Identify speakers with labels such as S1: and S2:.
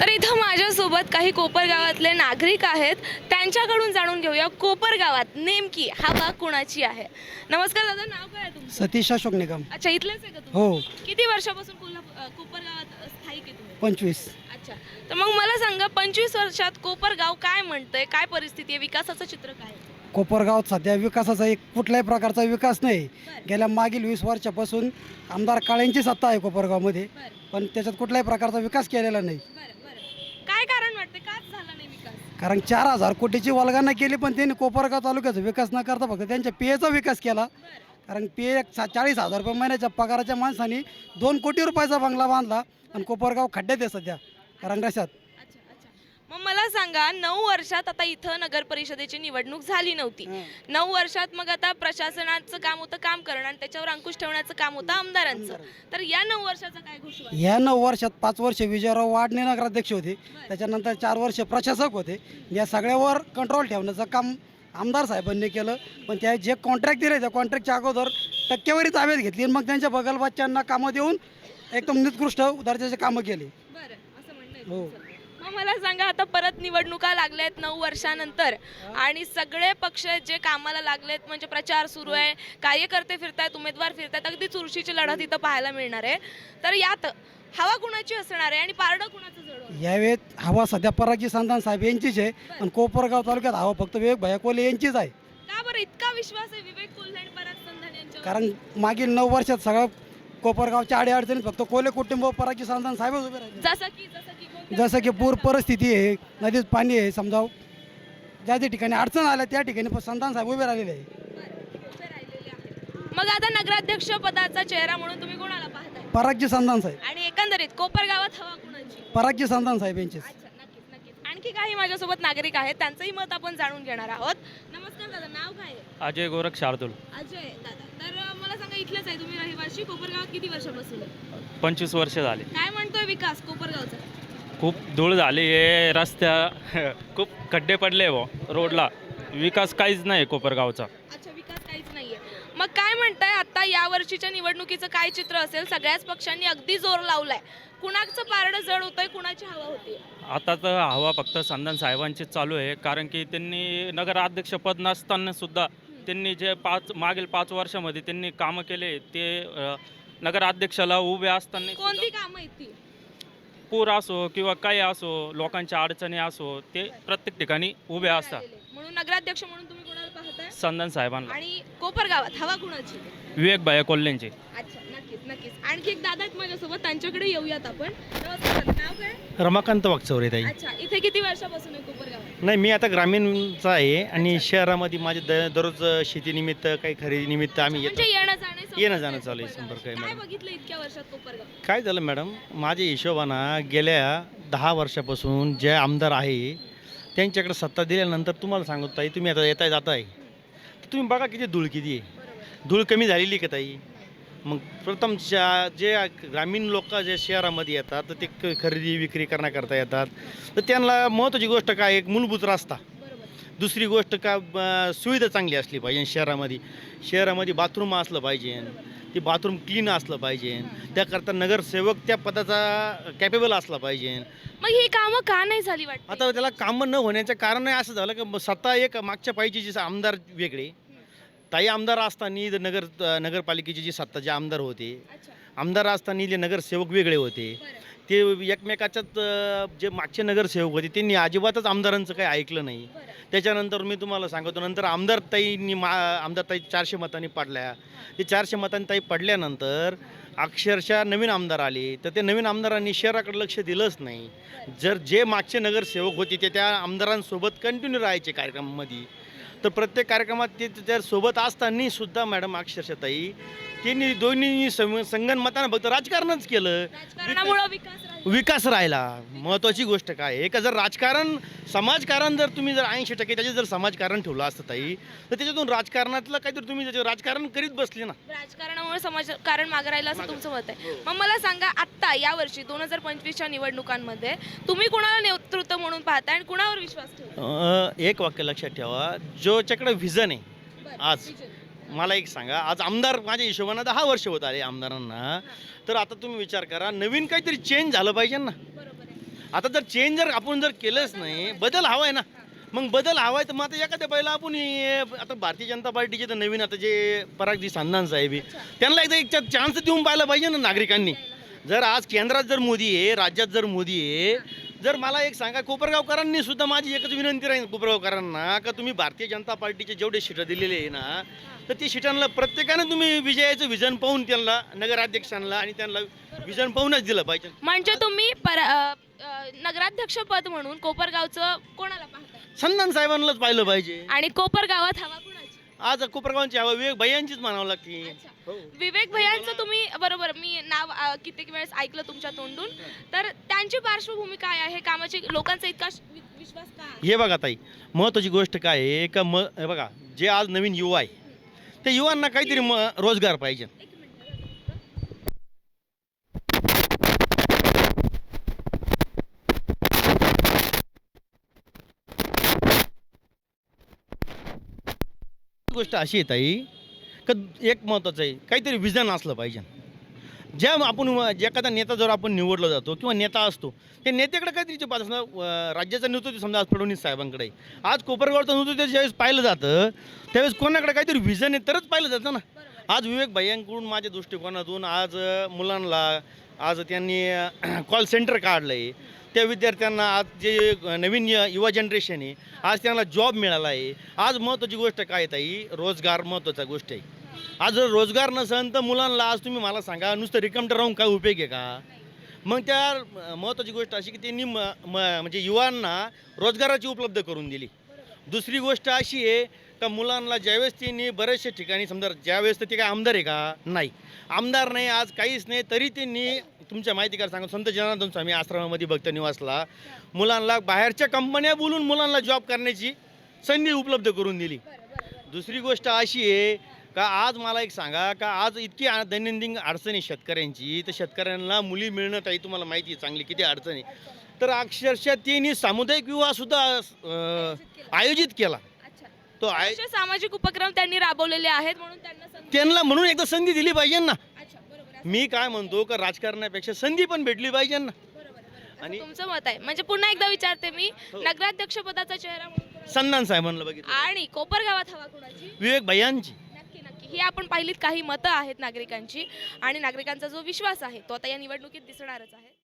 S1: तर इथं माझ्यासोबत काही कोपर गावातले नागरिक आहेत. त्यांच्याकडून जाणून घेऊया कोपर गावात नेमकी हवा कुणाची आहे. नमस्कार दादा नाव काय आहे तुमचं?
S2: सतीश अशोक निगम.
S1: अच्छा इथलेच आहे का तुम्ही?
S2: हो.
S1: किती वर्षापासून कोल्हापूर अ, कोपर गावात स्थायिक आहे तुम्ही?
S2: पंचवीस.
S1: अच्छा. तर मग मला सांगा पंचवीस वर्षात कोपर गाव काय म्हणतंय? काय परिस्थिती आहे? विकासाचं चित्र काय आहे?
S2: कोपरगावात सध्या विकासाचा एक कुठल्याही प्रकारचा विकास नाही. गेल्या मागील वीस वर्षापासून आमदार काळेंची सत्ता आहे कोपरगावमध्ये. पण त्याच्यात कुठल्याही प्रकारचा विकास केलेला नाही.
S1: बरं बरं. काय कारण वाटतं? काच झाला नाही विकास?
S2: कारण चार हजार कोटीची वल्गना केली पण त्यांनी कोपरगाव तालुक्याचा विकास न करता फक्त त्यांच्या पीएचा विकास केला. कारण पी ए चाळीस हजार रुपये महिन्याच्या पगाराच्या माणसाने दोन कोटी रुपयाचा बंगला बांधला. आणि कोपरगाव खड्ड्यात आहे सध्या.
S1: अच्छा अच्छा मग मला सांगा नऊ वर्षात आता इथं नगर परिषदेची निवडणूक झाली नव्हती. नऊ वर्षात मग आता प्रशासनाचं काम होतं काम करणं आणि त्याच्यावर अंकुश ठेवण्याचं काम होतं आमदारांचं. तर या नऊ वर्षाचा काय घोषणा
S2: या नऊ वर्षात पाच वर्ष विजयराव वाडणे नगराध्यक्ष होते. त्याच्यानंतर चार वर्ष प्रशासक होते. या सगळ्यावर कंट्रोल ठेवण्याचं काम आमदार साहेबांनी केलं. पण त्या जे कॉन्ट्रॅक्ट दिले त्या कॉन्ट्रॅक्टच्या अगोदर टक्केवारी ताब्यात घेतली आणि मग त्यांच्या बगलबाच्यांना कामं देऊन एकदम निकृष्ट दर्जाचे कामं केली. हो.
S1: मग मला सांगा आता परत निवडणुका लागल्यात नऊ वर्षानंतर. आणि सगळे पक्ष जे कामाला लागलेत म्हणजे प्रचार सुरू आहे कार्यकर्ते फिरतायत उमेदवार फिरतायत अगदी चुरशीची लढत इथं पाहायला मिळणार आहे. तर यात हवा कुणाची असणार आहे आणि पारडं कुणाचं जड?
S2: यावेळेत हवा सध्या परागी संतान साहेब यांचीच आहे आणि कोपरगाव तालुक्यात हवा फक्त विवेक भया कोले यांचीच आहे.
S1: का बरं? इतका विश्वास आहे विवेक कोल्हे आणि पराग संधान यांच्यावर?
S2: कारण मागील नऊ वर्षात सगळं कोपरगावच्या अडीअडचणीत फक्त कोले कुटुंब परागी संतान साहेबच उभे राहिले.
S1: जसं की जसं की कोणत्या
S2: जसं की पूर परिस्थिती आहे नदीत पाणी आहे समजा ज्या ज्या ठिकाणी अडचण आल्या त्या ठिकाणी पण संतान साहेब उभे राहिलेले आहे
S1: उभे राहिलेले आहेत. मग आता नगराध्यक्ष पदाचा चेहरा म्हणून तुम्ही कोणाला पाहताय?
S2: परागजी संतान साहेब.
S1: आणि एकंदरीत कोपर गावात हवा कुणाची?
S2: परागजी संतान साहेब यांचेच.
S1: अच्छा नक्कीच नक्कीच. आणखी काही माझ्यासोबत नागरिक आहेत त्यांचंही मत आपण जाणून घेणार आहोत. नमस्कार. नाव काय आहे
S3: अजय गोरख शार्दूल.
S1: अजय दादा तर अं, मला सांगा इथलेच आहे तुम्ही रहिवासी. कोपरगावात किती वर्षापासून? आहे?
S3: पंचवीस वर्ष झाले.
S1: काय म्हणतोय विकास कोपरगावचा?
S3: खूप धूळ झाली आहे रस्त्या खूप खड्डे पडले बो रोडला. विकास काहीच नाही कोपरगावचा.
S1: अच्छा विकास काहीच नाहीये. मग काय म्हणताय आता या वर्षीच्या निवडणुकीचं काय चित्र असेल? सगळ्याच पक्षांनी अगदी जोर लावलाय. कुणाचं पारडं जड होतंय कुणाची हवा होती
S3: आता तर हवा फक्त संधान साहेबांचीच चालू आहे कारण की त्यांनी नगराध्यक्षपद नसताना सुद्धा त्यांनी जे पाच मागील पाच वर्षामध्ये त्यांनी कामं केले ते अ, नगराध्यक्षाला उभे असताना
S1: कोणती कामं ती?
S3: पूर असो किंवा काही असो लोकांच्या अडचणी असो ते प्रत्येक ठिकाणी उभे असतात.
S1: म्हणून नगराध्यक्ष म्हणून तुम्ही कोणाला पाहताय?
S3: संधान साहेबांना.
S1: आणि कोपरगावात हवा कुणाची?
S3: विवेक भाया कोल्हेंचे
S1: अच्छा नक्कीच नक्कीच. आणखी एक दादा आहेत माझ्यासोबत त्यांच्याकडे येऊयात आपण. नमस्कार दादा, नाव काय?
S4: रमाकांत वागचौरे ताई.
S1: अच्छा इथे किती वर्षापासून आहे कोपरगाव
S4: नाही मी आता ग्रामीणचा आहे आणि शहरामध्ये माझे द दररोज शेतीनिमित्त काही खरेदीनिमित्त आम्ही येतो
S1: म्हणजे येणं जाणे संपर्क
S4: येणं जाणं चालू आहे. संपर्क आहे,
S1: काय
S4: मॅडम.
S1: बघितलं इतक्या वर्षात कोपरगाव
S4: काय झालं मॅडम माझ्या हिशोबानं गेल्या दहा वर्षापासून जे आमदार आहे त्यांच्याकडे सत्ता दिल्यानंतर तुम्हाला सांगतो ताई तुम्ही आता येताय जाताय. तर तुम्ही बघा किती धूळ किती आहे. धूळ कमी झालेली का ताई? मग प्रथम शा- जे ग्रामीण लोक जे शहरामध्ये येतात तर ते खरेदी विक्री करण्याकरता येतात. तर त्यांना महत्त्वाची गोष्ट काय? एक मूलभूत रस्ता. दुसरी गोष्ट का सुविधा चांगली असली पाहिजे शहरामध्ये. शहरामध्ये बाथरूम असलं पाहिजे. ते बाथरूम क्लीन असलं पाहिजे. त्याकरता नगरसेवक त्या पदाचा कॅपेबल असला पाहिजे.
S1: मग ही कामं का नाही झाली वाटत?
S4: आता त्याला कामं न होण्याचं कारण असं झालं की सत्ता एक मागच्या पाहिजे जी आमदार वेगळे. ताई आमदार असताना जे नगर नगरपालिकेची जी सत्ता जे आमदार होते आमदार असताना जे नगरसेवक वेगळे होते. ते एकमेकाच्यात अ, जे मागचे नगरसेवक होते त्यांनी अजिबातच आमदारांचं काही ऐकलं नाही. त्याच्यानंतर मी तुम्हाला सांगतो नंतर आमदार ताईंनी मा आमदार ताई चारशे मतांनी पडल्या. ते चारशे मतांनी ताई पडल्यानंतर अक्षरशः नवीन आमदार आले. तर ते नवीन आमदारांनी शहराकडे लक्ष दिलंच नाही. जर जे मागचे नगरसेवक होते ते त्या आमदारांसोबत कंटिन्यू राहायचे कार्यक्रमामध्ये. तर प्रत्येक कार्यक्रमात ते त्या सोबत सुद्धा मॅडम अक्षरशः ताई त्यांनी दोन्ही सं संगनमतानं फक्त राजकारणच केलं.
S1: राजकारणामुळे विकास राहिला.
S4: विकास राहिला. महत्त्वाची गोष्ट काय? आहे का जर राजकारण समाजकारण जर तुम्ही जर ऐंशी टक्के त्याचे जर समाजकारण ठेवलं असतं ताई तर त्याच्यातून राजकारणातलं काहीतरी तुम्ही त्याच्यावर राजकारण करीत बसले ना.
S1: राजकारणामुळे समाज कारण मागे राहिलं असं तुमचं मत आहे. मग मला सांगा आत्ता या वर्षी दोन हजार पंचवीसच्या निवडणुकांमध्ये तुम्ही कुणाला नेतृत्व म्हणून पाहता आणि कुणावर विश्वास ठेवता
S4: अं, एक वाक्य लक्षात ठेवा. ज्याच्याकडे व्हिजन आहे. आज. मला एक सांगा आज आमदार माझ्या हिशोबानं दहा वर्ष होत आले आमदारांना. तर आता तुम्ही विचार करा नवीन काहीतरी चेंज झालं पाहिजे ना. आता जर चेंज जर आपण जर केलंच नाही बदल हवा आहे ना. मग बदल हवा आहे तर मग आता एखाद्या पहिला आपण आता भारतीय जनता पार्टीचे तर नवीन आता जे परागजी सांदान साहेब आहे, त्यांना एकदा एक चान्स देऊन पाहायला पाहिजे ना नागरिकांनी. जर आज केंद्रात जर मोदी आहे राज्यात जर मोदी आहे जर मला एक सांगा कोपरगावकरांनी सुद्धा माझी एकच विनंती राहील कोपरगावकरांना का तुम्ही भारतीय जनता पार्टीचे जेवढे सीटं दिलेले आहे ना तर ती सीटांना प्रत्येकाने तुम्ही विजयाचं विजन पाहून त्यांना नगराध्यक्षांना आणि त्यांना विजन पाहूनच दिलं पाहिजे.
S1: म्हणजे तुम्ही अ, नगराध्यक्षपद म्हणून कोपरगावचं कोणाला पाहताय
S4: संधान साहेबांनाच पाहिलं पाहिजे.
S1: आणि कोपरगावात हवा
S4: आज कोपरगावांची हवा विवेक भैयांचीच म्हणावं लागते.
S1: अच्छा. विवेक भैयांचं तुम्ही बरोबर मी नाव अ, कित्येक वेळेस ऐकलं तुमच्या तोंडून. तर त्यांची पार्श्वभूमी काय आहे? कामाची लोकांचा इतका वि- विश्वास का आहे?
S4: हे बघा ताई महत्त्वाची गोष्ट काय आहे? का म हे बघा जे आज नवीन युवा आहे त्या युवांना काहीतरी म रोजगार पाहिजे. गोष्ट अशी आहे ताई का एक महत्त्वाचं आहे काहीतरी विजन असलं पाहिजे. ज्या आपण एखादा नेता जर आपण निवडला जातो किंवा नेता असतो त्या नेत्याकडे काहीतरी पाहत असणार राज्याचं नेतृत्व समजा आज फडणवीस साहेबांकडे आज कोपरगावचं नेतृत्व ज्यावेळेस पाहिलं जातं त्यावेळेस कोणाकडे काहीतरी विजन आहे तरच पाहिलं जातं ना. आज विवेक भाईयांकडून माझ्या दृष्टिकोनातून आज मुलांना आज त्यांनी कॉल सेंटर काढलं आहे त्या विद्यार्थ्यांना आज जे नवीन युवा जनरेशन आहे आज त्यांना जॉब मिळाला आहे. आज महत्त्वाची गोष्ट काय आहे ताई? रोजगार महत्त्वाचा गोष्ट आहे. आज जर रोजगार नसेल तर मुलांना आज तुम्ही मला सांगा नुसतं रिकमट राहून काय उपयोग आहे का? मग त्या महत्त्वाची गोष्ट अशी की त्यांनी म म- म्हणजे युवांना रोजगाराची उपलब्ध करून दिली. दुसरी गोष्ट अशी आहे का मुलांना ज्यावेळेस त्यांनी बऱ्याचशा ठिकाणी समजा ज्यावेळेस तर ते काय आमदार आहे का? नाही. आमदार नाही आज काहीच नाही तरी त्यांनी तुमच्या माहितीकार सांगा संत जनार्दन स्वामी आश्रमामध्ये भक्त निवासला. मुलांना बाहेरच्या कंपन्या बोलून मुलांना जॉब करण्याची संधी उपलब्ध करून दिली. दुसरी गोष्ट अशी आहे का आज मला एक सांगा का आज इतकी दैनंदिन अडचण आहे शेतकऱ्यांची. तर शेतकऱ्यांना मुली मिळणं ताई तुम्हाला माहिती आहे चांगली किती अडचण आहे. तर अक्षरशः त्यांनी सामुदायिक विवाह सुद्धा अं, आयोजित केला. तो आय
S1: सामाजिक उपक्रम त्यांनी राबवलेले आहेत म्हणून त्यांना
S4: त्यांना म्हणून एकदा संधी दिली पाहिजे ना. मी काय म्हणतो का राजकारणापेक्षा संधी पण भेटली पाहिजे ना. आणि-
S1: तुमचं मत आहे. म्हणजे पुन्हा एकदा विचारते मी नगराध्यक्ष पदाचा चेहरा म्हणून कोणाला-
S4: संधान साहेबांना बघितलं.
S1: आणि कोपरगावात हवा कुणाची?
S4: विवेक भैयांची.
S1: नक्की नक्की. ही आपण पाहिलीत काही मतं आहेत नागरिकांची. आणि नागरिकांचा जो विश्वास आहे तो आता या निवडणुकीत दिसणारच आहे.